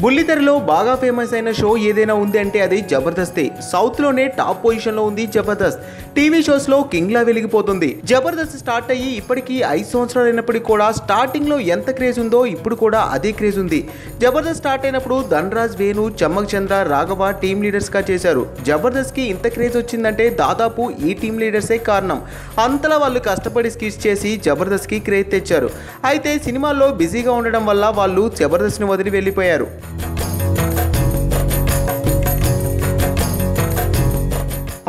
బుల్లితెరలో బాగా ఫేమస్ అయిన షో ఏదైనా ఉంది అంటే అది జబర్దస్తే. సౌత్లోనే టాప్ పొజిషన్లో ఉంది జబర్దస్త్. టీవీ షోస్లో కింగ్లా వెలిగిపోతుంది. జబర్దస్త్ స్టార్ట్ అయ్యి ఇప్పటికీ ఐదు సంవత్సరాలు అయినప్పటికీ కూడా స్టార్టింగ్లో ఎంత క్రేజ్ ఉందో ఇప్పుడు కూడా అదే క్రేజ్ ఉంది. జబర్దస్త్ స్టార్ట్ అయినప్పుడు ధనరాజ్ వేణు చమ్మక్ చంద్ర రాఘవ టీమ్ లీడర్స్గా చేశారు. జబర్దస్త్కి ఇంత క్రేజ్ వచ్చిందంటే దాదాపు ఈ టీమ్ లీడర్సే కారణం. అంతలా వాళ్ళు కష్టపడి స్కిట్స్ చేసి జబర్దస్త్కి క్రేజ్ తెచ్చారు. అయితే సినిమాల్లో బిజీగా ఉండడం వల్ల వాళ్ళు జబర్దస్త్ని వదిలి వెళ్ళిపోయారు.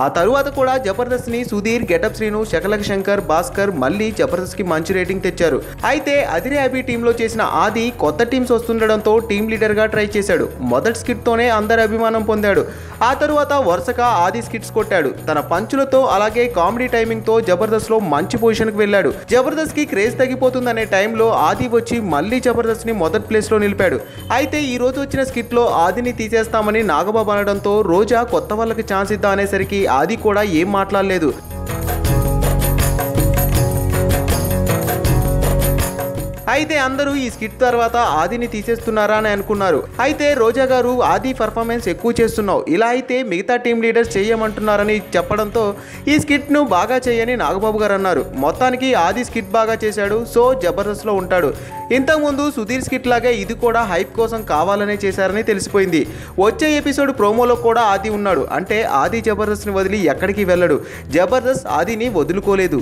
ఆ తరువాత కూడా జబర్దస్త్ని సుధీర్ గెటప్ శ్రీను శకలక శంకర్ భాస్కర్ మళ్ళీ జబర్దస్త్కి మంచి రేటింగ్ తెచ్చారు. అయితే అదిరే అభి టీంలో చేసిన ఆది కొత్త టీమ్స్ వస్తుండడంతో టీం లీడర్గా ట్రై చేశాడు. మొదటి స్కిట్ తోనే అందరి అభిమానం పొందాడు. ఆ తరువాత వరుసగా ఆది స్కిట్స్ కొట్టాడు. తన పంచులతో అలాగే కామెడీ టైమింగ్తో జబర్దస్త్లో మంచి పొజిషన్కి వెళ్ళాడు. జబర్దస్త్కి క్రేజ్ తగ్గిపోతుందనే టైంలో ఆది వచ్చి మళ్ళీ జబర్దస్త్ని మొదటి ప్లేస్లో నిలిపాడు. అయితే ఈ రోజు వచ్చిన స్కిట్లో ఆదిని తీసేస్తామని నాగబాబు అనడంతో రోజా కొత్త వాళ్ళకి ఛాన్స్ ఇద్దాం అనేసరికి ఆది కూడా ఏం మాట్లాడలేదు. అయితే అందరూ ఈ స్కిట్ తర్వాత ఆదిని తీసేస్తున్నారా అని అనుకున్నారు. అయితే రోజా గారు ఆది పర్ఫార్మెన్స్ ఎక్కువ చేస్తున్నావు. ఇలా అయితే మిగతా టీం లీడర్స్ చేయమంటున్నారని చెప్పడంతో ఈ స్కిట్ను బాగా చేయని నాగబాబు గారు అన్నారు. మొత్తానికి ఆది స్కిట్ బాగా చేశాడు. సో జబర్దస్త్లో ఉంటాడు. ఇంతకుముందు సుధీర్ స్కిట్ లాగే ఇది కూడా హైప్ కోసం కావాలనే చేశారని తెలిసిపోయింది. వచ్చే ఎపిసోడ్ ప్రోమోలో కూడా ఆది ఉన్నాడు. అంటే ఆది జబర్దస్త్ని వదిలి ఎక్కడికి వెళ్ళడు. జబర్దస్త్ ఆదిని వదులుకోలేదు.